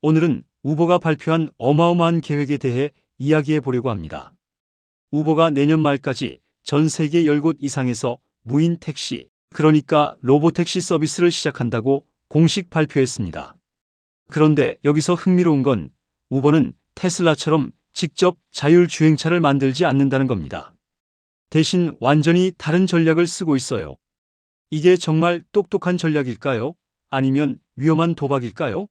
오늘은 우버가 발표한 어마어마한 계획에 대해 이야기해 보려고 합니다. 우버가 내년 말까지 전 세계 10곳 이상에서 무인 택시, 그러니까 로보택시 서비스를 시작한다고 공식 발표했습니다. 그런데 여기서 흥미로운 건 우버는 테슬라처럼 직접 자율주행차를 만들지 않는다는 겁니다. 대신 완전히 다른 전략을 쓰고 있어요. 이게 정말 똑똑한 전략일까요? 아니면 위험한 도박일까요?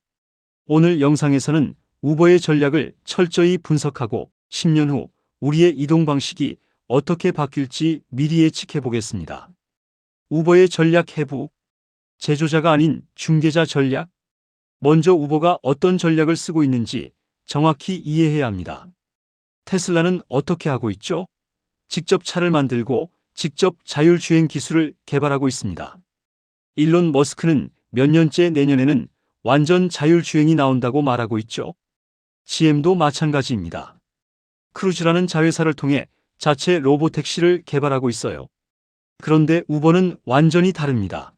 오늘 영상에서는 우버의 전략을 철저히 분석하고 10년 후 우리의 이동 방식이 어떻게 바뀔지 미리 예측해 보겠습니다. 우버의 전략 해부. 제조자가 아닌 중개자 전략. 먼저 우버가 어떤 전략을 쓰고 있는지 정확히 이해해야 합니다. 테슬라는 어떻게 하고 있죠? 직접 차를 만들고 직접 자율주행 기술을 개발하고 있습니다. 일론 머스크는 몇 년째 내년에는 완전 자율주행이 나온다고 말하고 있죠. GM도 마찬가지입니다. 크루즈라는 자회사를 통해 자체 로보택시를 개발하고 있어요. 그런데 우버는 완전히 다릅니다.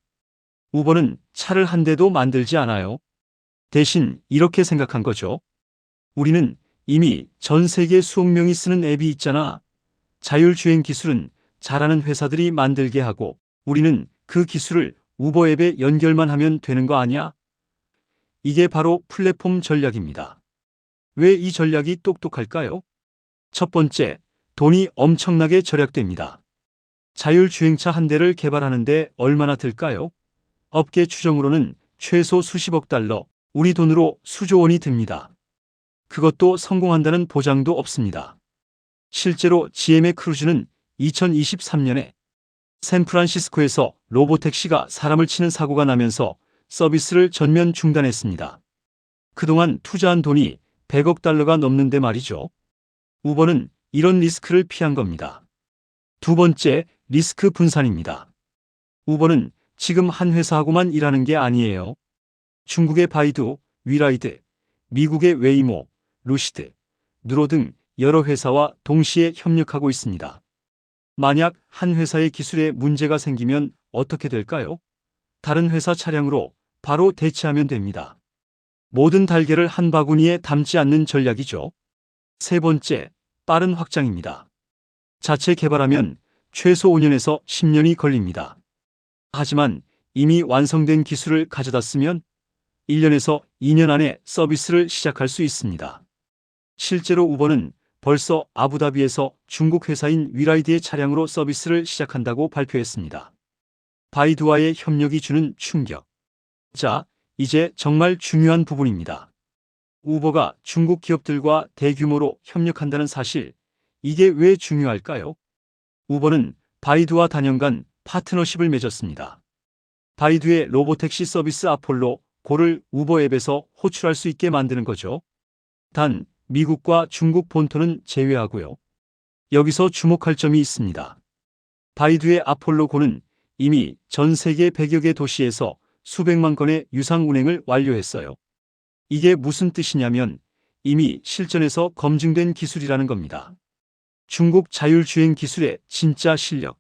우버는 차를 한 대도 만들지 않아요. 대신 이렇게 생각한 거죠. 우리는 이미 전 세계 수억 명이 쓰는 앱이 있잖아. 자율주행 기술은 잘하는 회사들이 만들게 하고 우리는 그 기술을 우버 앱에 연결만 하면 되는 거 아니야? 이게 바로 플랫폼 전략입니다. 왜 이 전략이 똑똑할까요? 첫 번째, 돈이 엄청나게 절약됩니다. 자율주행차 한 대를 개발하는데 얼마나 들까요? 업계 추정으로는 최소 수십억 달러, 우리 돈으로 수조 원이 듭니다. 그것도 성공한다는 보장도 없습니다. 실제로 GM의 크루즈는 2023년에 샌프란시스코에서 로보택시가 사람을 치는 사고가 나면서 서비스를 전면 중단했습니다. 그동안 투자한 돈이 100억 달러가 넘는데 말이죠. 우버는 이런 리스크를 피한 겁니다. 두 번째, 리스크 분산입니다. 우버는 지금 한 회사하고만 일하는 게 아니에요. 중국의 바이두, 위라이드, 미국의 웨이모, 루시드, 누로 등 여러 회사와 동시에 협력하고 있습니다. 만약 한 회사의 기술에 문제가 생기면 어떻게 될까요? 다른 회사 차량으로 바로 대체하면 됩니다. 모든 달걀을 한 바구니에 담지 않는 전략이죠. 세 번째, 빠른 확장입니다. 자체 개발하면 최소 5년에서 10년이 걸립니다. 하지만 이미 완성된 기술을 가져다 쓰면 1년에서 2년 안에 서비스를 시작할 수 있습니다. 실제로 우버는 벌써 아부다비에서 중국 회사인 위라이드의 차량으로 서비스를 시작한다고 발표했습니다. 바이두와의 협력이 주는 충격. 자, 이제 정말 중요한 부분입니다. 우버가 중국 기업들과 대규모로 협력한다는 사실, 이게 왜 중요할까요? 우버는 바이두와 단연간 파트너십을 맺었습니다. 바이두의 로보택시 서비스 아폴로 고를 우버 앱에서 호출할 수 있게 만드는 거죠. 단, 미국과 중국 본토는 제외하고요. 여기서 주목할 점이 있습니다. 바이두의 아폴로 고는 이미 전 세계 100여 개 도시에서 수백만 건의 유상 운행을 완료했어요. 이게 무슨 뜻이냐면 이미 실전에서 검증된 기술이라는 겁니다. 중국 자율주행 기술의 진짜 실력.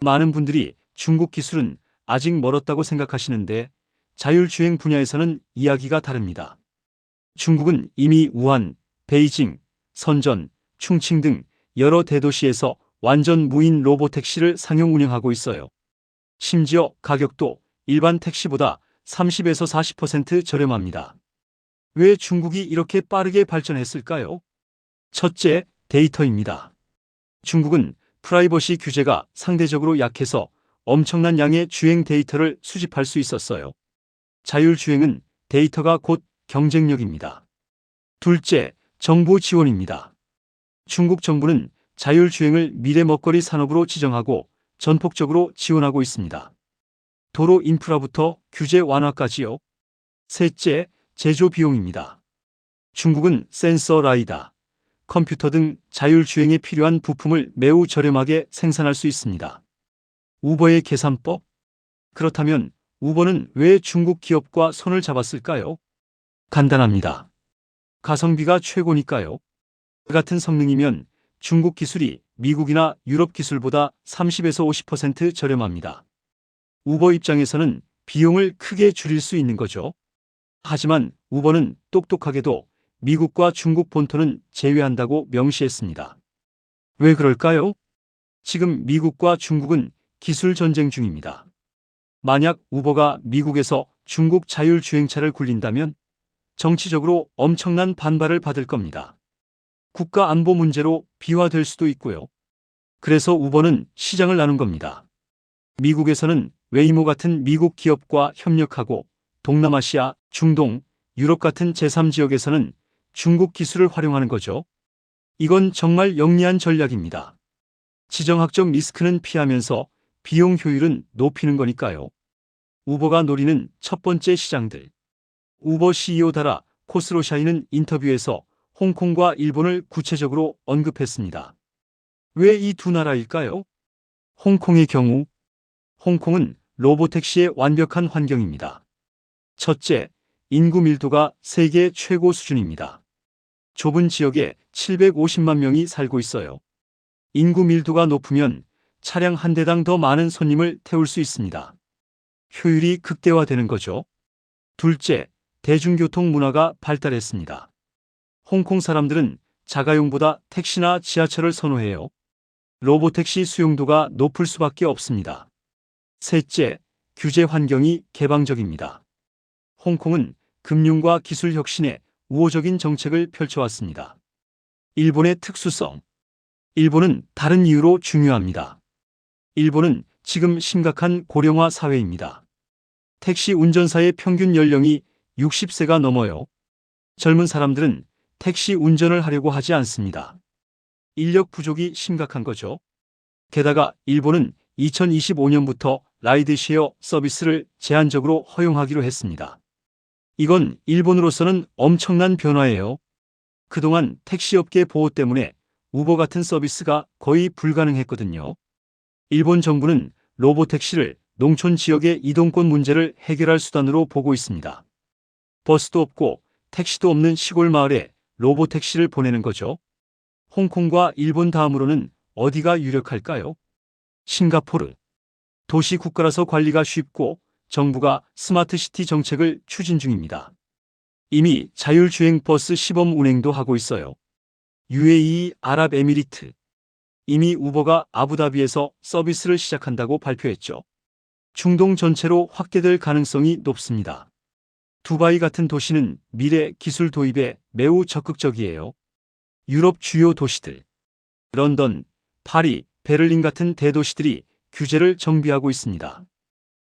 많은 분들이 중국 기술은 아직 멀었다고 생각하시는데 자율주행 분야에서는 이야기가 다릅니다. 중국은 이미 우한, 베이징, 선전, 충칭 등 여러 대도시에서 완전 무인 로보택시를 상용 운영하고 있어요. 심지어 가격도 일반 택시보다 30에서 40% 저렴합니다. 왜 중국이 이렇게 빠르게 발전했을까요? 첫째, 데이터입니다. 중국은 프라이버시 규제가 상대적으로 약해서 엄청난 양의 주행 데이터를 수집할 수 있었어요. 자율주행은 데이터가 곧 경쟁력입니다. 둘째, 정부 지원입니다. 중국 정부는 자율주행을 미래 먹거리 산업으로 지정하고 전폭적으로 지원하고 있습니다. 도로 인프라부터 규제 완화까지요. 셋째, 제조 비용입니다. 중국은 센서 라이다, 컴퓨터 등 자율주행에 필요한 부품을 매우 저렴하게 생산할 수 있습니다. 우버의 계산법? 그렇다면 우버는 왜 중국 기업과 손을 잡았을까요? 간단합니다. 가성비가 최고니까요. 같은 성능이면 중국 기술이 미국이나 유럽 기술보다 30에서 50% 저렴합니다. 우버 입장에서는 비용을 크게 줄일 수 있는 거죠. 하지만 우버는 똑똑하게도 미국과 중국 본토는 제외한다고 명시했습니다. 왜 그럴까요? 지금 미국과 중국은 기술 전쟁 중입니다. 만약 우버가 미국에서 중국 자율주행차를 굴린다면 정치적으로 엄청난 반발을 받을 겁니다. 국가 안보 문제로 비화될 수도 있고요. 그래서 우버는 시장을 나눈 겁니다. 미국에서는 웨이모 같은 미국 기업과 협력하고 동남아시아, 중동, 유럽 같은 제3지역에서는 중국 기술을 활용하는 거죠. 이건 정말 영리한 전략입니다. 지정학적 리스크는 피하면서 비용 효율은 높이는 거니까요. 우버가 노리는 첫 번째 시장들. 우버 CEO 다라 코스로샤이는 인터뷰에서 홍콩과 일본을 구체적으로 언급했습니다. 왜 이 두 나라일까요? 홍콩의 경우, 홍콩은 로보택시의 완벽한 환경입니다. 첫째, 인구 밀도가 세계 최고 수준입니다. 좁은 지역에 750만 명이 살고 있어요. 인구 밀도가 높으면 차량 한 대당 더 많은 손님을 태울 수 있습니다. 효율이 극대화되는 거죠. 둘째, 대중교통 문화가 발달했습니다. 홍콩 사람들은 자가용보다 택시나 지하철을 선호해요. 로보택시 수용도가 높을 수밖에 없습니다. 셋째, 규제 환경이 개방적입니다. 홍콩은 금융과 기술 혁신에 우호적인 정책을 펼쳐왔습니다. 일본의 특수성. 일본은 다른 이유로 중요합니다. 일본은 지금 심각한 고령화 사회입니다. 택시 운전사의 평균 연령이 60세가 넘어요. 젊은 사람들은 택시 운전을 하려고 하지 않습니다. 인력 부족이 심각한 거죠. 게다가 일본은 2025년부터 라이드쉐어 서비스를 제한적으로 허용하기로 했습니다. 이건 일본으로서는 엄청난 변화예요. 그동안 택시업계 보호 때문에 우버 같은 서비스가 거의 불가능했거든요. 일본 정부는 로보 택시를 농촌 지역의 이동권 문제를 해결할 수단으로 보고 있습니다. 버스도 없고 택시도 없는 시골 마을에 로보 택시를 보내는 거죠. 홍콩과 일본 다음으로는 어디가 유력할까요? 싱가포르. 도시 국가라서 관리가 쉽고 정부가 스마트 시티 정책을 추진 중입니다. 이미 자율주행 버스 시범 운행도 하고 있어요. UAE 아랍에미리트. 이미 우버가 아부다비에서 서비스를 시작한다고 발표했죠. 중동 전체로 확대될 가능성이 높습니다. 두바이 같은 도시는 미래 기술 도입에 매우 적극적이에요. 유럽 주요 도시들. 런던, 파리, 베를린 같은 대도시들이 규제를 정비하고 있습니다.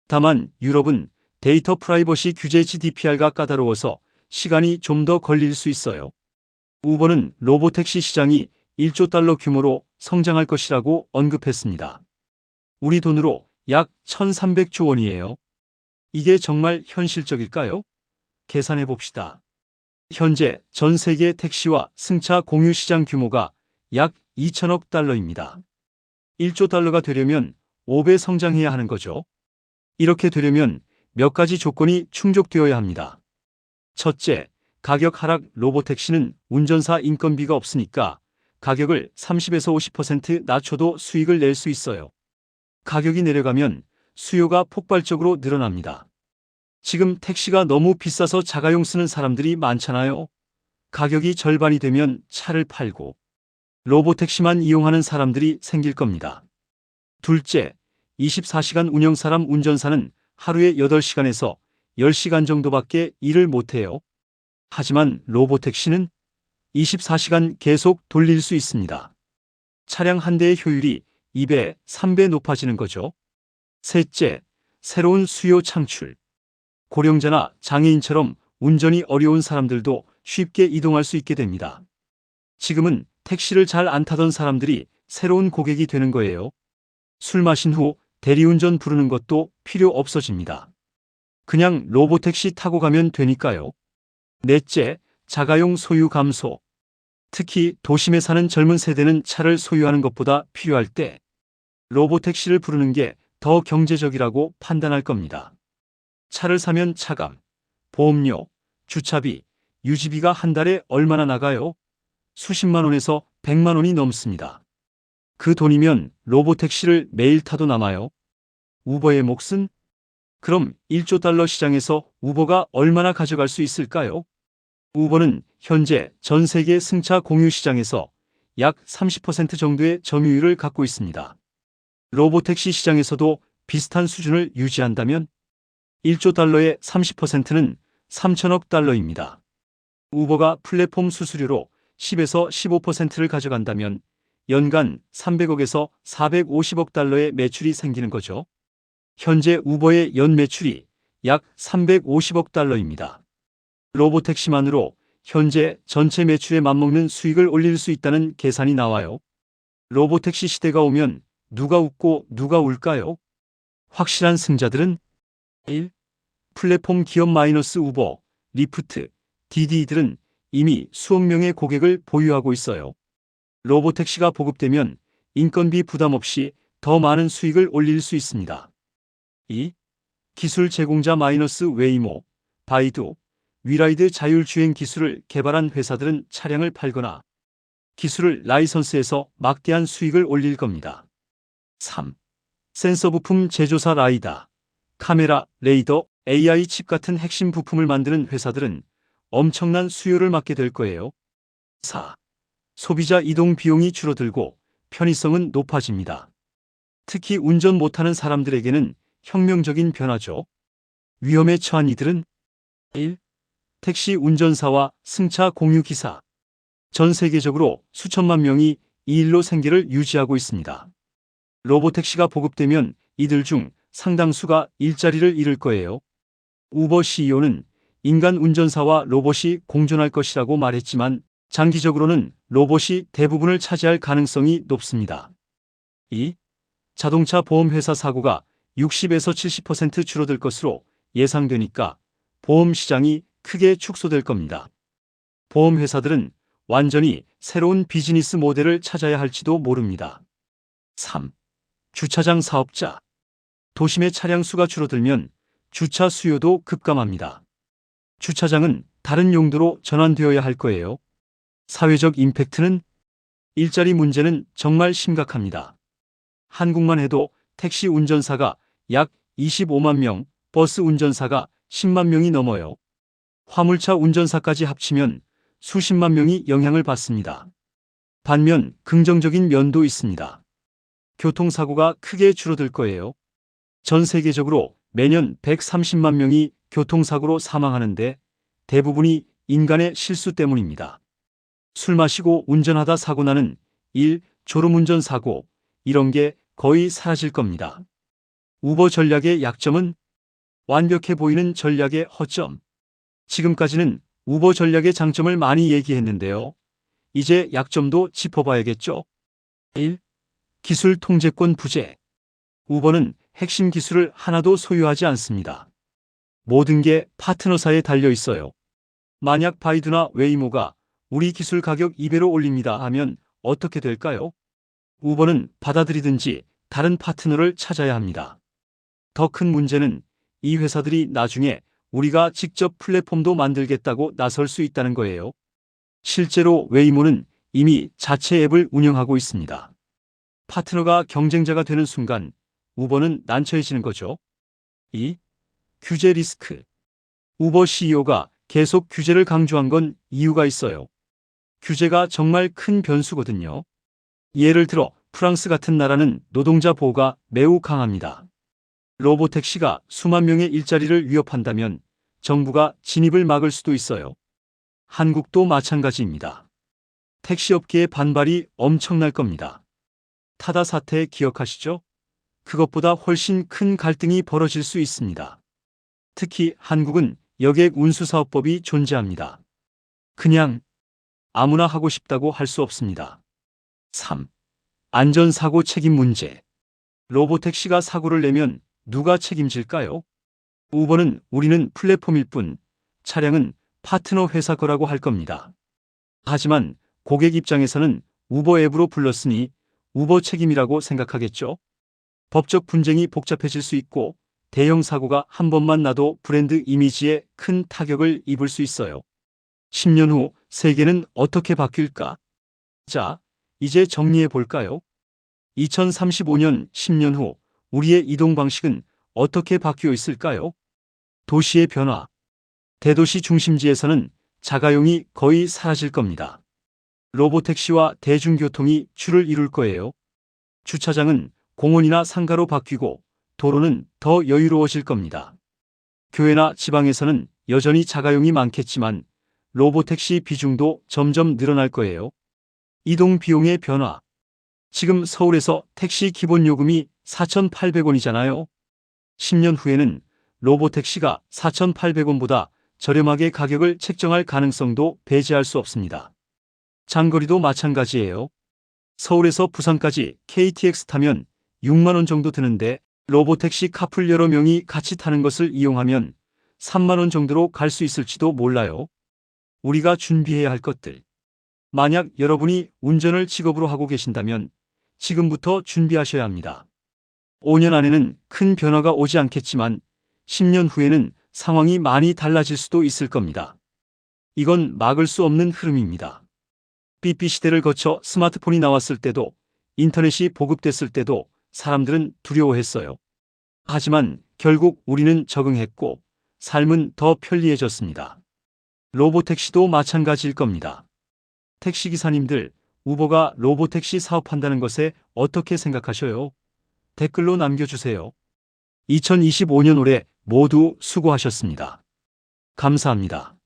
다만 유럽은 데이터 프라이버시 규제 GDPR가 까다로워서 시간이 좀 더 걸릴 수 있어요. 우버는 로보택시 시장이 1조 달러 규모로 성장할 것이라고 언급했습니다. 우리 돈으로 약 1,300조 원이에요. 이게 정말 현실적일까요? 계산해 봅시다. 현재 전 세계 택시와 승차 공유 시장 규모가 약 2천억 달러입니다. 1조 달러가 되려면 5배 성장해야 하는 거죠. 이렇게 되려면 몇 가지 조건이 충족되어야 합니다. 첫째, 가격 하락 로보택시는 운전사 인건비가 없으니까 가격을 30에서 50% 낮춰도 수익을 낼 수 있어요. 가격이 내려가면 수요가 폭발적으로 늘어납니다. 지금 택시가 너무 비싸서 자가용 쓰는 사람들이 많잖아요. 가격이 절반이 되면 차를 팔고 로보택시만 이용하는 사람들이 생길 겁니다. 둘째, 24시간 운영 사람 운전사는 하루에 8시간에서 10시간 정도밖에 일을 못해요. 하지만 로보택시는 24시간 계속 돌릴 수 있습니다. 차량 한 대의 효율이 2배, 3배 높아지는 거죠. 셋째, 새로운 수요 창출. 고령자나 장애인처럼 운전이 어려운 사람들도 쉽게 이동할 수 있게 됩니다. 지금은 택시를 잘 안 타던 사람들이 새로운 고객이 되는 거예요. 술 마신 후 대리운전 부르는 것도 필요 없어집니다. 그냥 로보택시 타고 가면 되니까요. 넷째, 자가용 소유 감소. 특히 도심에 사는 젊은 세대는 차를 소유하는 것보다 필요할 때 로보택시를 부르는 게 더 경제적이라고 판단할 겁니다. 차를 사면 차감, 보험료, 주차비, 유지비가 한 달에 얼마나 나가요? 수십만 원에서 백만 원이 넘습니다. 그 돈이면 로보택시를 매일 타도 남아요. 우버의 몫은 그럼 1조 달러 시장에서 우버가 얼마나 가져갈 수 있을까요? 우버는 현재 전 세계 승차 공유 시장에서 약 30% 정도의 점유율을 갖고 있습니다. 로보택시 시장에서도 비슷한 수준을 유지한다면 1조 달러의 30%는 3천억 달러입니다. 우버가 플랫폼 수수료로 10에서 15%를 가져간다면 연간 300억에서 450억 달러의 매출이 생기는 거죠. 현재 우버의 연 매출이 약 350억 달러입니다. 로보택시만으로 현재 전체 매출에 맞먹는 수익을 올릴 수 있다는 계산이 나와요. 로보택시 시대가 오면 누가 웃고 누가 울까요? 확실한 승자들은 1. 플랫폼 기업 마이너스 우버, 리프트, 디디들은 이미 수억 명의 고객을 보유하고 있어요. 로보택시가 보급되면 인건비 부담 없이 더 많은 수익을 올릴 수 있습니다. 2. 기술 제공자 마이너스 웨이모, 바이두, 위라이드 자율주행 기술을 개발한 회사들은 차량을 팔거나 기술을 라이선스해서 막대한 수익을 올릴 겁니다. 3. 센서 부품 제조사 라이다, 카메라, 레이더, AI 칩 같은 핵심 부품을 만드는 회사들은 엄청난 수요를 맡게 될 거예요. 4. 소비자 이동 비용이 줄어들고 편의성은 높아집니다. 특히 운전 못하는 사람들에게는 혁명적인 변화죠. 위험에 처한 이들은 1. 택시 운전사와 승차 공유 기사. 전 세계적으로 수천만 명이 이 일로 생계를 유지하고 있습니다. 로보택시가 보급되면 이들 중 상당수가 일자리를 잃을 거예요. 우버 CEO는 인간 운전사와 로봇이 공존할 것이라고 말했지만 장기적으로는 로봇이 대부분을 차지할 가능성이 높습니다. 2. 자동차 보험회사 사고가 60에서 70% 줄어들 것으로 예상되니까 보험 시장이 크게 축소될 겁니다. 보험회사들은 완전히 새로운 비즈니스 모델을 찾아야 할지도 모릅니다. 3. 주차장 사업자. 도심의 차량 수가 줄어들면 주차 수요도 급감합니다. 주차장은 다른 용도로 전환되어야 할 거예요. 사회적 임팩트는 일자리 문제는 정말 심각합니다. 한국만 해도 택시 운전사가 약 25만 명, 버스 운전사가 10만 명이 넘어요. 화물차 운전사까지 합치면 수십만 명이 영향을 받습니다. 반면 긍정적인 면도 있습니다. 교통사고가 크게 줄어들 거예요. 전 세계적으로 매년 130만 명이 교통사고로 사망하는데 대부분이 인간의 실수 때문입니다. 술 마시고 운전하다 사고 나는 1. 졸음운전 사고, 이런 게 거의 사라질 겁니다. 우버 전략의 약점은 완벽해 보이는 전략의 허점. 지금까지는 우버 전략의 장점을 많이 얘기했는데요. 이제 약점도 짚어봐야겠죠. 1. 기술 통제권 부재. 우버는 핵심 기술을 하나도 소유하지 않습니다. 모든 게 파트너사에 달려 있어요. 만약 바이두나 웨이모가 우리 기술 가격 2배로 올립니다 하면 어떻게 될까요? 우버는 받아들이든지 다른 파트너를 찾아야 합니다. 더 큰 문제는 이 회사들이 나중에 우리가 직접 플랫폼도 만들겠다고 나설 수 있다는 거예요. 실제로 웨이모는 이미 자체 앱을 운영하고 있습니다. 파트너가 경쟁자가 되는 순간 우버는 난처해지는 거죠. 2. 규제 리스크. 우버 CEO가 계속 규제를 강조한 건 이유가 있어요. 규제가 정말 큰 변수거든요. 예를 들어 프랑스 같은 나라는 노동자 보호가 매우 강합니다. 로보택시가 수만 명의 일자리를 위협한다면 정부가 진입을 막을 수도 있어요. 한국도 마찬가지입니다. 택시업계의 반발이 엄청날 겁니다. 타다 사태 기억하시죠? 그것보다 훨씬 큰 갈등이 벌어질 수 있습니다. 특히 한국은 여객 운수사업법이 존재합니다. 그냥 아무나 하고 싶다고 할 수 없습니다. 3. 안전사고 책임 문제. 로보택시가 사고를 내면 누가 책임질까요? 우버는 우리는 플랫폼일 뿐 차량은 파트너 회사 거라고 할 겁니다. 하지만 고객 입장에서는 우버 앱으로 불렀으니 우버 책임이라고 생각하겠죠? 법적 분쟁이 복잡해질 수 있고 대형 사고가 한 번만 나도 브랜드 이미지에 큰 타격을 입을 수 있어요. 10년 후 세계는 어떻게 바뀔까? 자, 이제 정리해 볼까요? 2035년 10년 후 우리의 이동 방식은 어떻게 바뀌어 있을까요? 도시의 변화. 대도시 중심지에서는 자가용이 거의 사라질 겁니다. 로보택시와 대중교통이 줄을 이룰 거예요. 주차장은 공원이나 상가로 바뀌고 도로는 더 여유로워질 겁니다. 교회나 지방에서는 여전히 자가용이 많겠지만 로보택시 비중도 점점 늘어날 거예요. 이동 비용의 변화. 지금 서울에서 택시 기본 요금이 4,800원이잖아요. 10년 후에는 로보택시가 4,800원보다 저렴하게 가격을 책정할 가능성도 배제할 수 없습니다. 장거리도 마찬가지예요. 서울에서 부산까지 KTX 타면 6만원 정도 드는데 로보택시 카풀 여러 명이 같이 타는 것을 이용하면 3만원 정도로 갈 수 있을지도 몰라요. 우리가 준비해야 할 것들. 만약 여러분이 운전을 직업으로 하고 계신다면 지금부터 준비하셔야 합니다. 5년 안에는 큰 변화가 오지 않겠지만 10년 후에는 상황이 많이 달라질 수도 있을 겁니다. 이건 막을 수 없는 흐름입니다. 삐삐 시대를 거쳐 스마트폰이 나왔을 때도 인터넷이 보급됐을 때도 사람들은 두려워했어요. 하지만 결국 우리는 적응했고 삶은 더 편리해졌습니다. 로보택시도 마찬가지일 겁니다. 택시기사님들, 우버가 로보택시 사업한다는 것에 어떻게 생각하셔요? 댓글로 남겨주세요. 2025년 올해 모두 수고하셨습니다. 감사합니다.